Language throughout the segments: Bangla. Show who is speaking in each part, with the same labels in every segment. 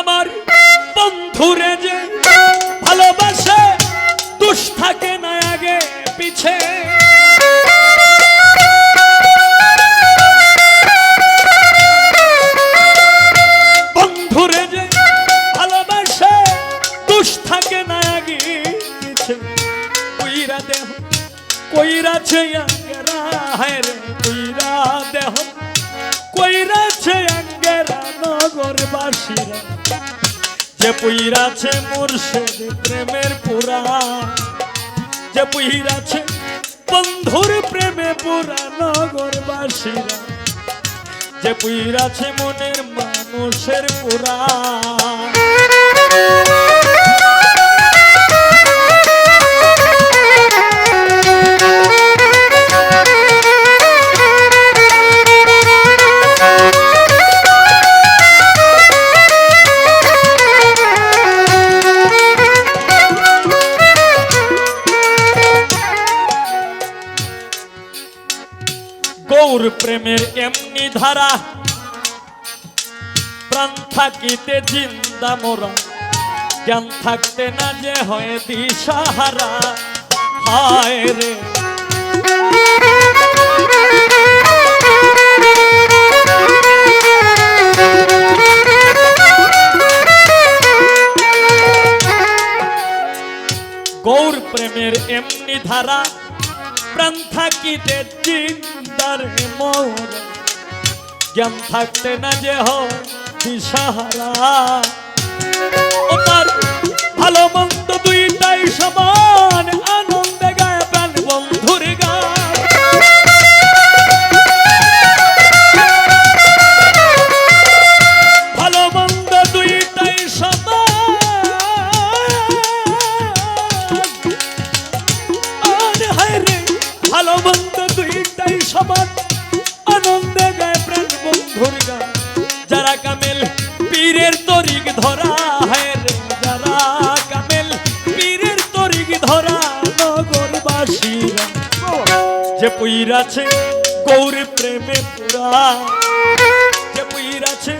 Speaker 1: আমার বন্ধুরে যে ভালোবাসে, দুষ থাকে না আগে পিছে। কইরা দেহ কইরাছে আঙ্গেরা হায় রে, কইরা দেহ আঙ্গেরা প্রেমের পুরা। যে বন্ধুর প্রেমে পুরা নগরবাসীরা যে পুইরাছে মনের মানুষের পুরা। গৌর প্রেমের এমনি ধারা। প্রাণ থাকিতে জিন্দা মোরা। জ্ঞান থাকতে না যে হয় দিশাহারা। হায় রে। গৌর প্রেমের এমনি ধারা। প্রাণ থাকিতে চিন্তার মোর। জ্ঞান থাকতে না যে হিসাহারা আমার ভালো মন্দ দুইটাই সমান। ধরা হায় রে যারা কামেল পীরের তরিক ধরা নগরবাসীরা যে পুইরাছে গৌর প্রেমে পুরা, যে পুইরাছে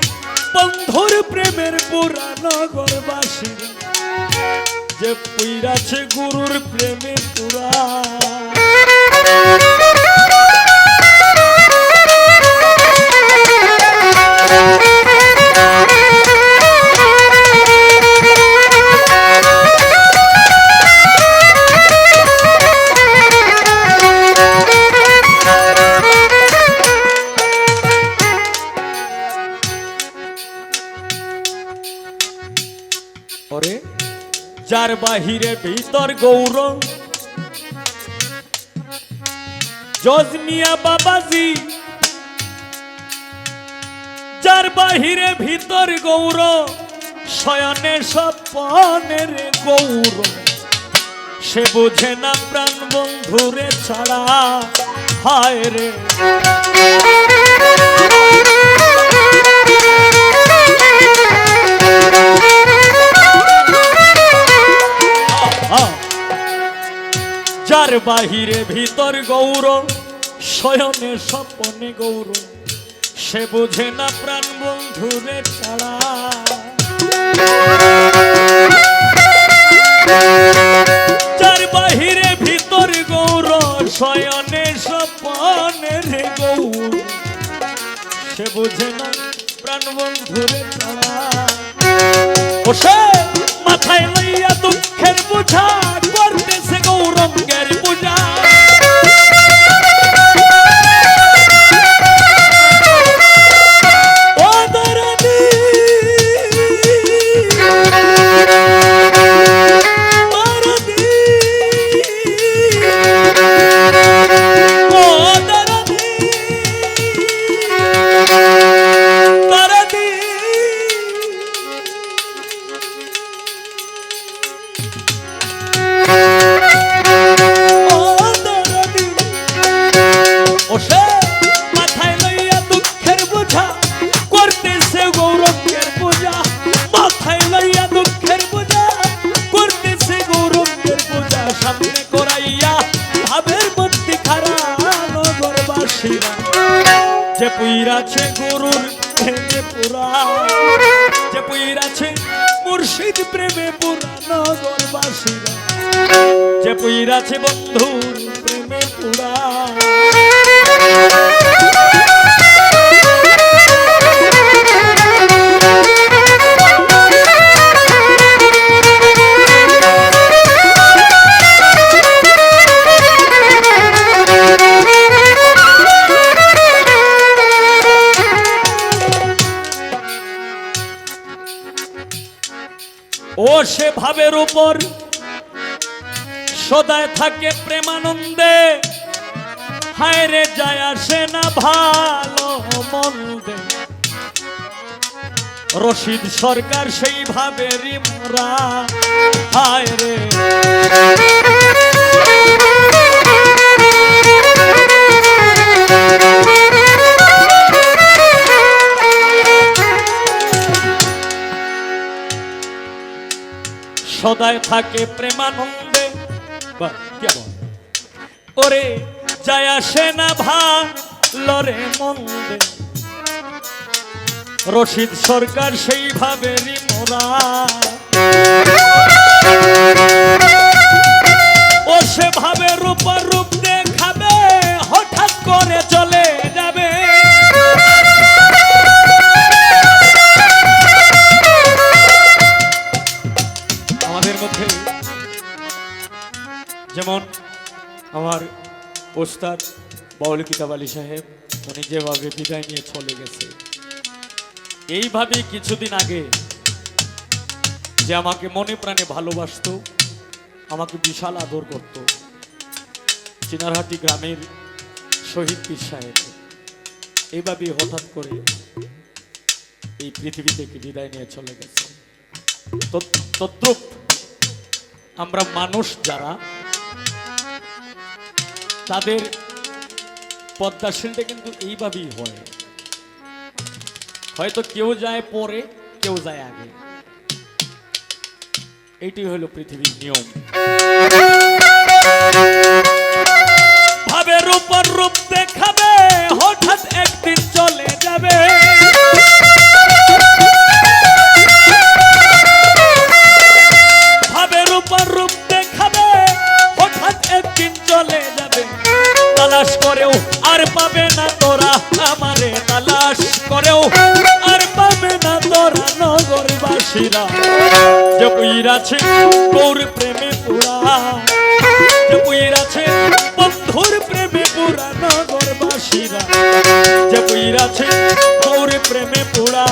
Speaker 1: বন্ধুর প্রেমের পুরা নগরবাসীরা যে পুইরাছে গুরুর প্রেমে পুরা। ওরে যার বাহিরে ভিতর গৌর জজমিয়া বাবাজি, যার বাহিরে ভিতর গৌর শয়নে স্বপনের গৌর সে বোঝে না প্রাণ বন্ধুরে ছাড়া, হায় রে। যার বাহিরে ভিতর গৌর, শয়নে স্বপনে গৌর। সে বোঝে না প্রাণ বন্ধুরে ছাড়া যার বাহিরে ভিতর গৌর, শয়নে স্বপনে রে গৌর। সে বোঝে না প্রাণ বন্ধুরে ছাড়া পুইরাছে গরুর পুরা যে পুইর আছে মুর্শিদ প্রেমে গরবাসীরা যে পুইর আছে বন্ধুর প্রেমে পুরা। ও সে ভাবের উপর সদায় থাকে প্রেমানন্দে। হায় রে যায় আসে না ভালো মন্দে। রশিদ সরকার সেই ভাবে রিমরা হায় রে। সদায় থাকে প্রেমানন্দে? ওরে যায় আসে না ভালো রে মন্দে। রশিদ সরকার সেইভাবে মোরা। আমার ওস্তাদ বাউল কিতাব আলী সাহেব, উনি যেভাবে বিদায় নিয়ে চলে গেছে, এইভাবে কিছুদিন আগে যে আমাকে মনে প্রাণে ভালোবাসতো, আমাকে বিশাল আদর করত, চিনারহাটি গ্রামের শহীদ পীর সাহেব। এইভাবেই হঠাৎ করে এই পৃথিবী থেকে বিদায় নিয়ে চলে গেছে। তদ- তদ্রূপ আমরা মানুষ যারা তাদের পদ্মাশীলটা কিন্তু এইভাবেই হয়। হয়তো কেউ যায় পরে, কেউ যায় আগে। এইটি হলো পৃথিবীর নিয়ম। ভাবের উপর রূপ দেখাবে আর পাবে না তোরা নগরবাসীরা। যে বুইর আছে গৌর প্রেমে পুরা। যে বুইর আছে বন্ধুর প্রেমে পুরা নগরবাসীরা। যে বুইর আছে গৌর প্রেমে পুরা।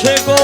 Speaker 1: যে গো